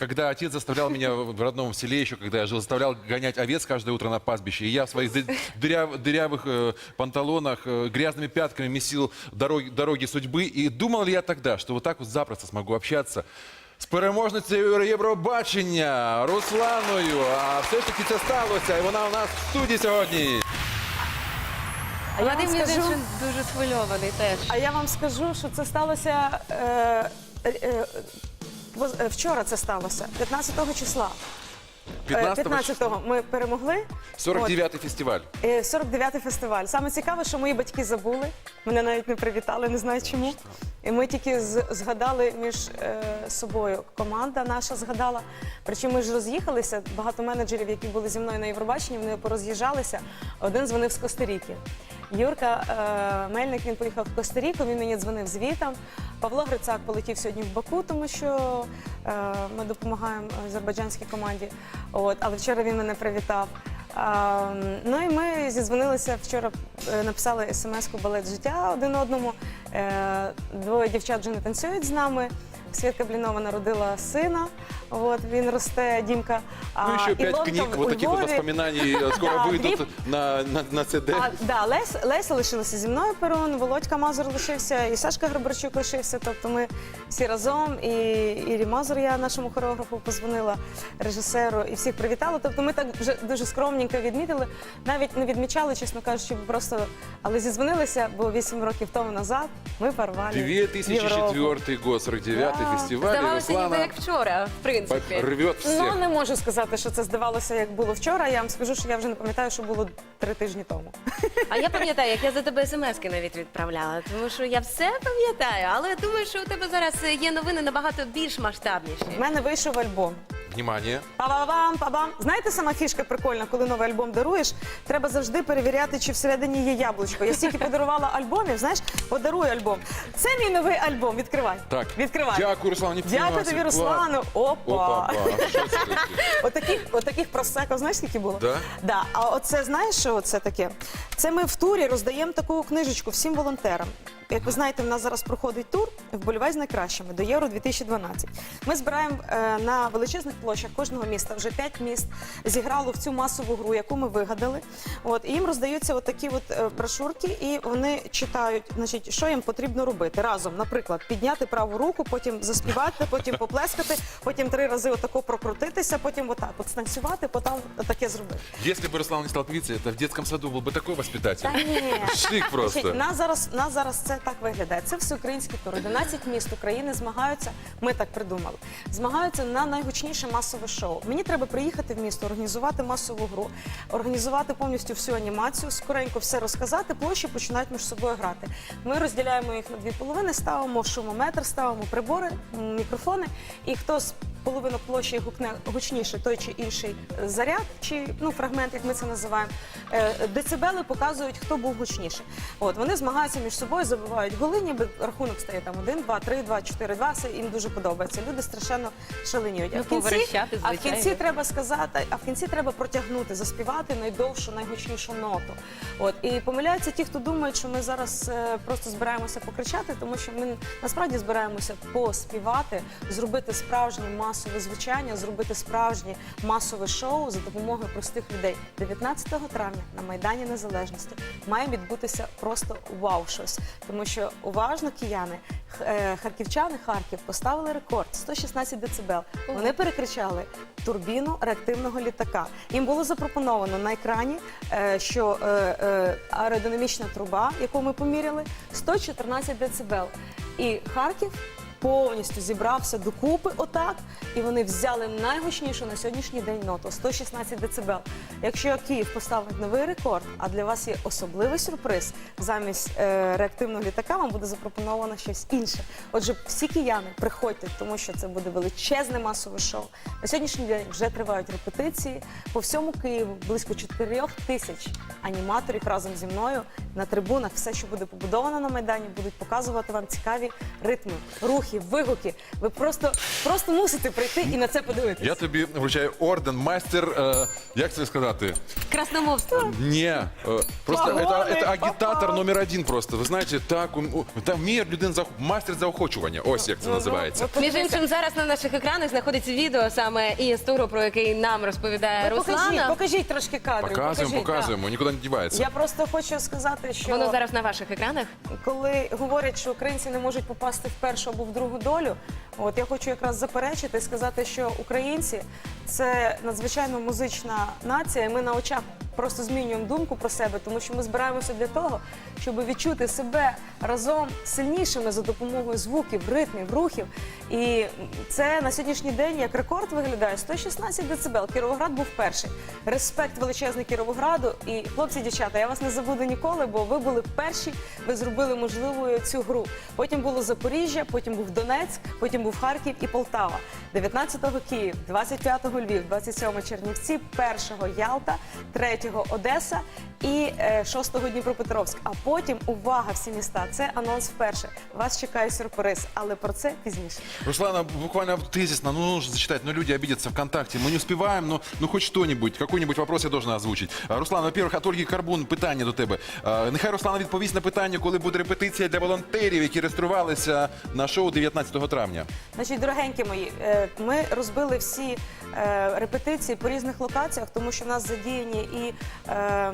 когда отец заставлял меня в в родном селе еще, когда я жил, заставлял гонять овец каждое утро на пастбище. И я в своих ды- дыряв- дырявых э, панталонах, э, грязными пятками месил дороги, дороги судьбы. И думал ли я тогда, что вот так вот запросто смогу общаться з переможницею Євробачення Русланою. А все ж таки це сталося, і вона у нас в студії сьогодні. А я вам Вадим, між скажу, іншим, дуже схвильований теж. а я вам скажу, що це сталося е, е, е, е, вчора. Це сталося 15 числа. Е, 15 15-го ми перемогли. 49-й фестиваль. Е, 49-й фестиваль. Саме цікаве, що мої батьки забули. Мене навіть не привітали, не знаю чому. І ми тільки з- згадали між е, собою. Команда наша згадала. Причому ми ж роз'їхалися. Багато менеджерів, які були зі мною на Євробаченні, вони пороз'їжджалися. Один дзвонив з Коста-Ріки. Юрка е, Мельник він поїхав в Коста-Ріку, він мені дзвонив звітом. Павло Грицак полетів сьогодні в Баку, тому що е, ми допомагаємо азербайджанській команді. От, але вчора він мене привітав. А, ну і ми зідзвонилися вчора, е, написали смс-ку балет життя один одному. Е, двоє дівчат вже не танцюють з нами. Свідка Блінова народила сина. От він росте, Дімка. А, Ну, еще пять книг, вот таких вот воспоминаний э, скоро Да, выйдут две- на, на, на CD. А, да, Лес, Леся лишилася зі мною Перун, Володька Мазур лишився, і Сашка Грибарчук лишився. Тобто ми всі разом. І Ірі Мазур, я нашому хореографу позвонила, режисеру, і всіх привітала. Тобто ми так вже дуже скромненько відмітили. Навіть не відмічали, чесно кажучи, бо просто але зідзвонилися, бо 8 років тому назад ми порвали. Європу. 2004 год, 49-й Да. фестиваль. Здавалося, ніби Руслана як вчора, в принципі. рвет Ну, не можу сказати, що це здавалося, як було вчора. Я вам скажу, що я вже не пам'ятаю, що було три тижні тому. А я пам'ятаю, як я за тебе смски навіть відправляла, тому що я все пам'ятаю, але я думаю, що у тебе зараз є новини набагато більш масштабніші. В мене вийшов альбом. Внимание. Па-ба-бам, па-бам. Знаєте, сама фішка прикольна, коли новий альбом даруєш, треба завжди перевіряти, чи всередині є яблучко. Я стільки подарувала альбомів, знаєш, подарую альбом. Це мій новий альбом. Відкривай. Так, Відкривай. Дякую, Руслан. Дякую тобі, Руслану. Опа. Опа. Що це таке? Отаких, отаких просеко, знаєш, скільки було? Да? Да. А оце знаєш, що це таке? Це ми в турі роздаємо таку книжечку всім волонтерам. Як ви знаєте, в нас зараз проходить тур «Вболівай з найкращими» до Євро 2012. Ми збираємо е, на величезних площах кожного міста. Вже п'ять міст зіграло в цю масову гру, яку ми вигадали. От і їм роздаються от такі от е, брошурки, і вони читають, значить, що їм потрібно робити разом. Наприклад, підняти праву руку, потім заспівати, потім поплескати, потім три рази отако прокрутитися, потім отак от станцювати, потім таке зробити. Если бы Руслан не стал певицей, это в детском саду был бы такой воспитатель. Та ні. Шик просто. Значить, нас зараз нас зараз це так виглядає. Це всеукраїнський тур. 11 міст України змагаються. Ми так придумали. Змагаються на найгучніше масове шоу. Мені треба приїхати в місто, організувати масову гру, організувати повністю всю анімацію, скоренько все розказати. Площі починають між собою грати. Ми розділяємо їх на дві половини, ставимо шумометр, ставимо прибори, мікрофони. І хто з половину площі гукне гучніше той чи інший заряд, чи ну фрагмент, як ми це називаємо. Е, Децибели показують, хто був гучніше. От вони змагаються між собою, забивають голи, ніби рахунок стає там 1, 2, 3, 2, 4, 2, Це їм дуже подобається. Люди страшенно шаленіють. Ну, поверещати, а в кінці треба сказати, а в кінці треба протягнути, заспівати найдовшу, найгучнішу ноту. От і помиляються ті, хто думають, що ми зараз е, просто збираємося покричати, тому що ми насправді збираємося поспівати, зробити справжнє масове звучання, зробити справжнє масове шоу за допомогою простих людей. 19 травня на майдані Незалежності має відбутися просто вау щось, тому що уважно кияни, е, харківчани, Харків поставили рекорд 116 децибел. Вони перекричали турбіну реактивного літака. Їм було запропоновано на екрані, е, що е, аеродинамічна труба, яку ми поміряли, 114 децибел. І Харків повністю зібрався докупи отак, і вони взяли найгучнішу на сьогоднішній день ноту 116 децибел. Якщо Київ поставить новий рекорд, а для вас є особливий сюрприз, замість е, реактивного літака вам буде запропоновано щось інше. Отже, всі кияни приходьте, тому що це буде величезне масове шоу. На сьогоднішній день вже тривають репетиції по всьому Києву. Близько 4 тисяч аніматорів разом зі мною на трибунах. Все, що буде побудовано на майдані, будуть показувати вам цікаві ритми, рухи. вигуки. Ви просто, просто мусите прийти і на це подивитися. Я тобі вручаю орден, майстер, е, як це сказати? Красномовство. Не, е, просто Погони, это, это агітатор номер один просто. Ви знаєте, так, ум- у- там вміє людина, зах- майстер заохочування, ось як це Ну, називається. ну, Між іншим, зараз на наших екранах знаходиться відео саме із туру, про який нам розповідає Ви покажіть, Руслана. покажіть трошки кадрів. Показуємо, покажіть, показуємо, нікуди не дівається. Я просто хочу сказати, що Воно зараз на ваших екранах. коли говорять, що українці не можуть попасти в першу або в другу долю, от я хочу якраз заперечити і сказати, що українці це надзвичайно музична нація, і ми на очах просто змінюємо думку про себе, тому що ми збираємося для того, щоб відчути себе разом сильнішими за допомогою звуків, ритмів, рухів. І це на сьогоднішній день як рекорд виглядає 116 дБ. Кіровоград був перший. Респект величезний Кіровограду. І хлопці, дівчата, я вас не забуду ніколи, бо ви були перші, ви зробили можливою цю гру. Потім було Запоріжжя, потім був Донецьк, потім був Харків і Полтава. 19-го Київ, 25-го Львів, 27-го Чернівці, 1-го Ялта, 3-го Одеса і е, 6-го Дніпропетровськ. А потім увага всі міста. Це анонс вперше. Вас чекає сюрприз, але про це пізніше. Руслана, буквально тезисно, ну нужно зачитать, но люди обидятся ВКонтакте. Мы не успеваем, но ну хоть что-нибудь, какой-нибудь вопрос я должна озвучить. Руслан, во-первых, от Ольги Карбун питання до тебе. Нехай Руслана відповість на питання, коли буде репетиція для волонтерів, які реєструвалися на шоу 19 травня. Значить, дорогенькі мої, е, ми розбили всі е, репетиції по різних локаціях, тому що в нас задіяні і е, е,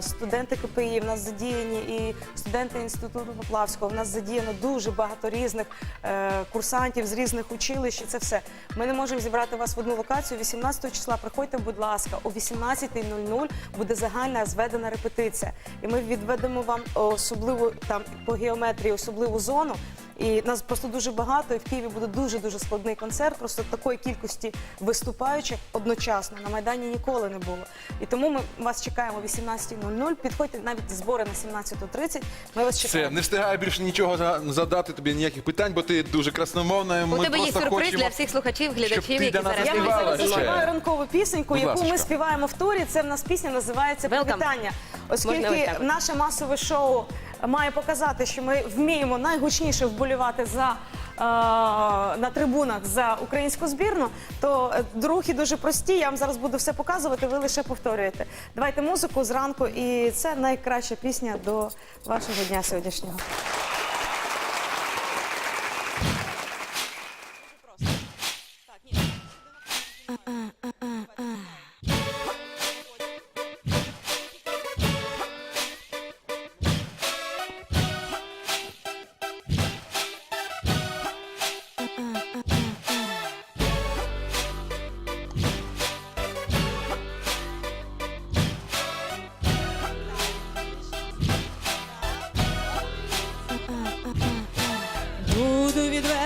студенти КПІ, в нас задіяні і студенти інституту Поплавського. В нас задіяно дуже багато різних е, курсантів з різних училищ. І це все. Ми не можемо зібрати вас в одну локацію. 18 числа приходьте, будь ласка, о 18.00 буде загальна зведена репетиція. І ми відведемо вам особливу там по геометрії особливу зону. І нас просто дуже багато, і в Києві буде дуже дуже складний концерт. Просто такої кількості виступаючих одночасно на майдані ніколи не було. І тому ми вас чекаємо о 18.00. Підходьте навіть збори на 17.30. Ми вас Все, чекаємо. не встигаю більше нічого задати тобі ніяких питань, бо ти дуже красномовна. У Ми тебе є сюрприз хочемо... для всіх слухачів, глядачів, які зараз Я вам заспіваю ранкову пісеньку, Будь яку ми співаємо в турі. Це в нас пісня називається Welcome. Привітання. Оскільки наше масове шоу має показати, що ми вміємо найгучніше вболівати за. е, На трибунах за українську збірну, то е, рухи дуже прості. Я вам зараз буду все показувати. Ви лише повторюєте. Давайте музику зранку, і це найкраща пісня до вашого дня сьогоднішнього.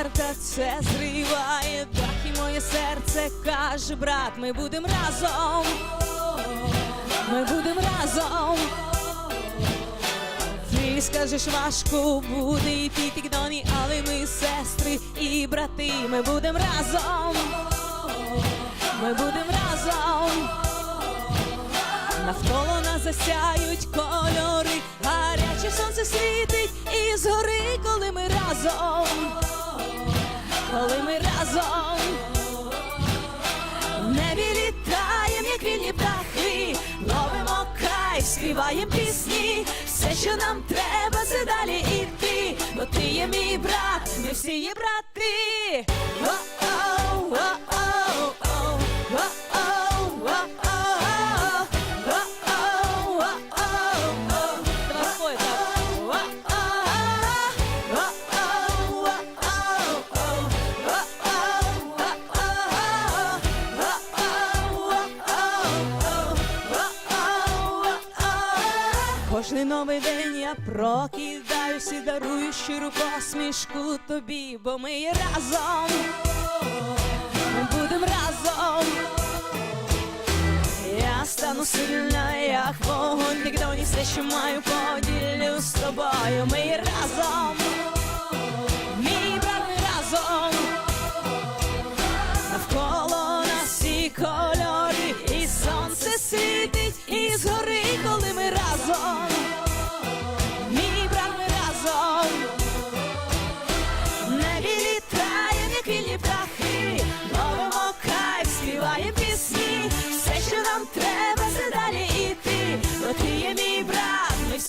Відверта, це зриває дах і моє серце каже, брат, ми будемо разом. Ми будемо разом. Ти скажеш, важко буде йти тікдоні, але ми сестри і брати, ми будемо разом. Ми будемо разом. Навколо нас засяють кольори, гаряче сонце світить і згори, коли ми разом, коли ми разом, в небі літаєм, як вільні птахи, ловимо кайф, співаєм пісні, все, що нам треба, це далі іти, бо ти є мій брат, ми всі є брати. О-оу, новий день я прокидаюсь і дарую щиру посмішку тобі, бо ми є разом, ми будемо разом. Я стану сильна, як вогонь, ніхто ні все, що маю, поділю з тобою. Ми є разом, мій брат, ми разом. Навколо нас всі кольори, і сонце світить, і згори, коли ми разом.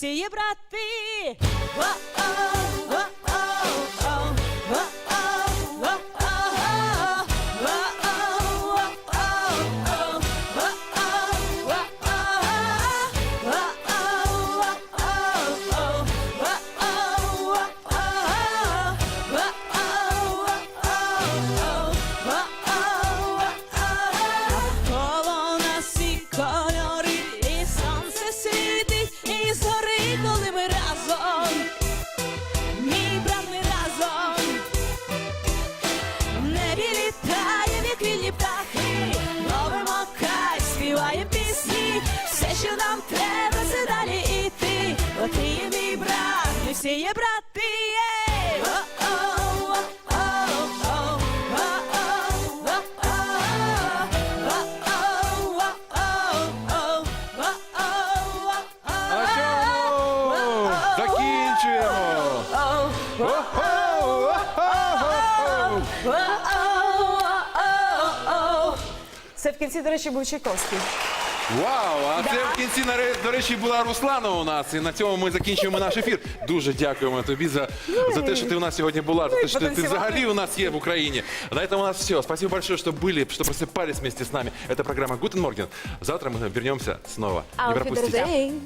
Є брати. Навколо нас всі кольори, і сонце світить, і згори, коли ми разом. Мій брат, ми разом. В небі літає вікрильні птахи, ловимо кай, співаємо пісні, все, що нам треба, це далі іти. Бо ти є мій брат, ми всі є брати. кінці, до речі, був Чайковський. Вау! А це в кінці, на ре- до речі, була Руслана у нас. І на цьому ми закінчуємо наш ефір. Дуже дякуємо тобі за, за те, що ти у нас сьогодні була, за те, що ти, ти потанцювати. взагалі у нас є в Україні. На этом у нас все. Спасибо большое, что были, что просыпались вместе с нами. Это программа Гутен Морген. Завтра мы вернемся снова. Не Auf пропустите. Wiedersehen.